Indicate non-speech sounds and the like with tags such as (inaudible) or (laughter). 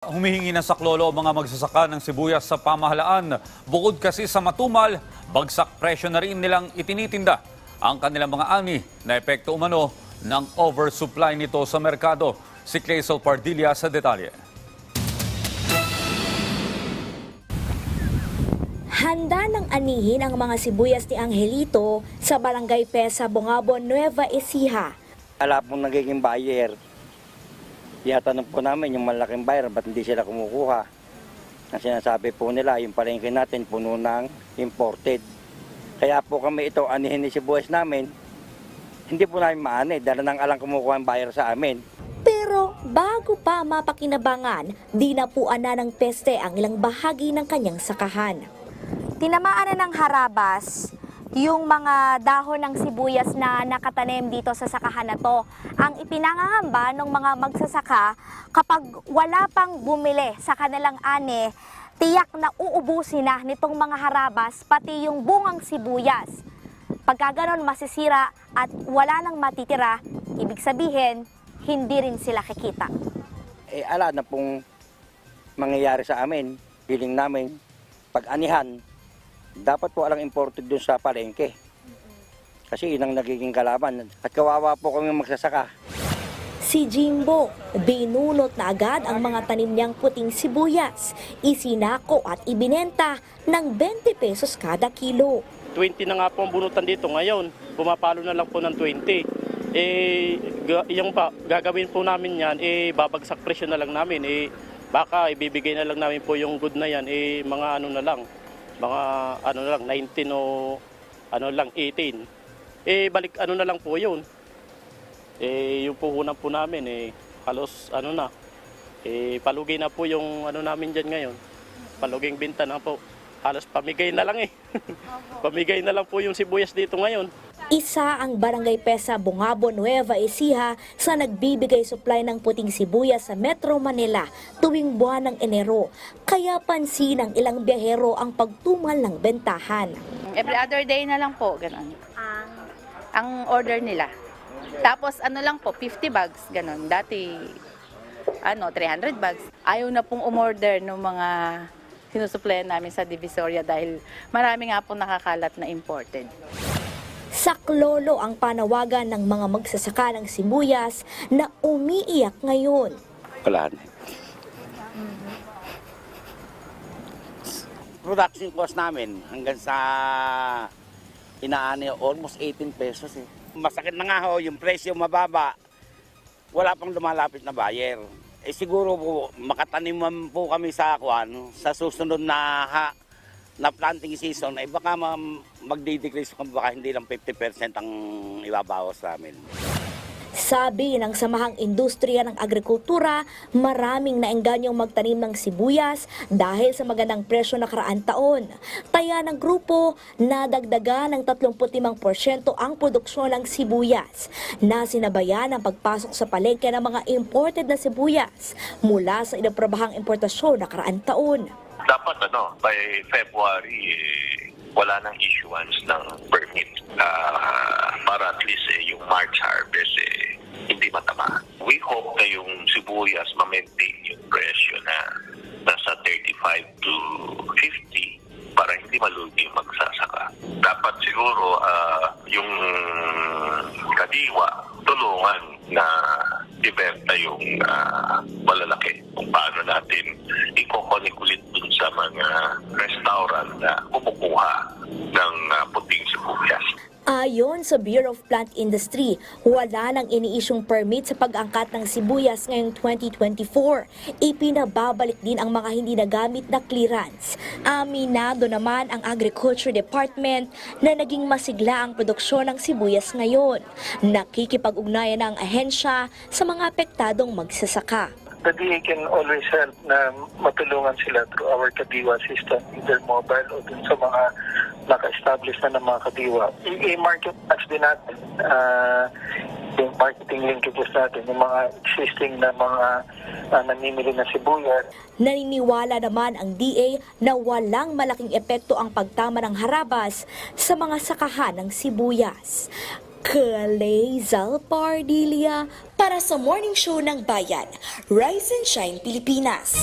Humihingi ng saklolo ang mga magsasaka ng sibuyas sa pamahalaan. Bukod kasi sa matumal, bagsak presyo na rin nilang itinitinda ang kanilang mga ani na epekto umano ng oversupply nito sa merkado. Si Clazel Pardilla sa detalye. Handa ng anihin ang mga sibuyas ni Angelito sa Barangay Pesa, Bongabon, Nueva Ecija. Wala pong nagiging buyer. Iyatanong po namin yung malaking buyer, ba't hindi sila kumukuha? Ang sinasabi po nila, yung palengke natin puno ng imported. Kaya po kami ito, anihin ni sibuyas namin, hindi po namin maani, dala nang alang kumukuha ang buyer sa amin. Pero bago pa mapakinabangan, dinapuan na ng peste ang ilang bahagi ng kanyang sakahan. Tinamaan na ng harabas yung mga dahon ng sibuyas na nakatanim dito sa sakahan na to. Ang ipinangangamba ng mga magsasaka kapag wala pang bumili sa kanilang ane, tiyak na uubusin na nitong mga harabas pati yung bungang sibuyas. Pagka ganon masisira at wala nang matitira, ibig sabihin, hindi rin sila kikita. Eh ala na pong mangyayari sa amin, feeling namin, pag anihan, dapat po alang imported dun sa palengke. Kasi yun ang nagiging kalaban. At kawawa po kami magsasaka. Si Jimbo, binunot na agad ang mga tanim niyang puting sibuyas, isinako at ibinenta ng 20 pesos kada kilo. 20 na nga po ang bunutan dito ngayon. Pumapalo na lang po ng 20. Eh, yung pa, gagawin po namin yan, eh, babagsak presyo na lang namin. Eh, baka ibibigay na lang namin po yung good na yan, eh, mga ano na lang, mga ano na lang, 19 o ano lang, 18. Eh, balik ano na lang po yun. Eh, yung puhunan po namin, eh, halos ano na, eh, palugay na po yung ano namin dyan ngayon. Paluging binta na po. Halos pamigay na lang eh. (laughs) pamigay na lang po yung sibuyas dito ngayon. Isa ang Barangay Pesa Bungabo Nueva Ecija sa nagbibigay supply ng puting sibuyas sa Metro Manila tuwing buwan ng Enero. Kaya pansin ng ilang biyahero ang pagtumal ng bentahan. Every other day na lang po, ganun. Ang order nila. Tapos ano lang po, 50 bags, ganun. Dati, ano, 300 bags. Ayaw na pong umorder ng mga sinusuplayan namin sa Divisoria dahil marami nga po nakakalat na imported. Saklolo ang panawagan ng mga magsasaka ng sibuyas na umiiyak ngayon. Wala na. Production cost namin hanggang sa inaani almost 18 pesos eh. Masakit na nga ho, yung presyo mababa, wala pang lumalapit na buyer. Eh siguro po, makataniman po kami sa kwan, sa susunod na ha, na planting season, ay baka ma- magdi-decrease kung baka hindi lang 50% ang ibabawas namin. Sabi ng Samahang Industriya ng Agrikultura, maraming naengganyong magtanim ng sibuyas dahil sa magandang presyo nakaraang taon. Taya ng grupo, nadagdagan ng 35% ang produksyon ng sibuyas na sinabayan ang pagpasok sa palengke ng mga imported na sibuyas mula sa inaprobahang importasyon nakaraang taon. Dapat ano, by February, eh, wala nang issuance ng permit ah, para at least eh, yung March harvest eh, hindi matama. We hope na yung sibuyas ma-maintain yung presyo na nasa 35 to 50 para hindi malugi yung magsasaka. Dapat siguro ah, yung kadiwa tulungan na ibenta yung ah, malalaki kung paano natin ikokonik ulit dun sa mga restaurant na kumukuha ng ah, puting sibuyas. Ayon sa Bureau of Plant Industry, wala nang iniisyong permit sa pag-angkat ng sibuyas ngayong 2024. Ipinababalik din ang mga hindi nagamit na clearance. Aminado naman ang Agriculture Department na naging masigla ang produksyon ng sibuyas ngayon. Nakikipag-ugnayan ang ahensya sa mga apektadong magsasaka. The DA can always help na matulungan sila through our Kadiwa system, either mobile o dun sa mga naka-establish na ng mga Kadiwa. I-market match din natin ah, yung marketing linkages natin, yung mga existing na mga ah, namimili na sibuyas, Naniniwala naman ang DA na walang malaking epekto ang pagtama ng harabas sa mga sakahan ng sibuyas. Kalezal Pardilia para sa Morning Show ng Bayan, Rise and Shine Pilipinas.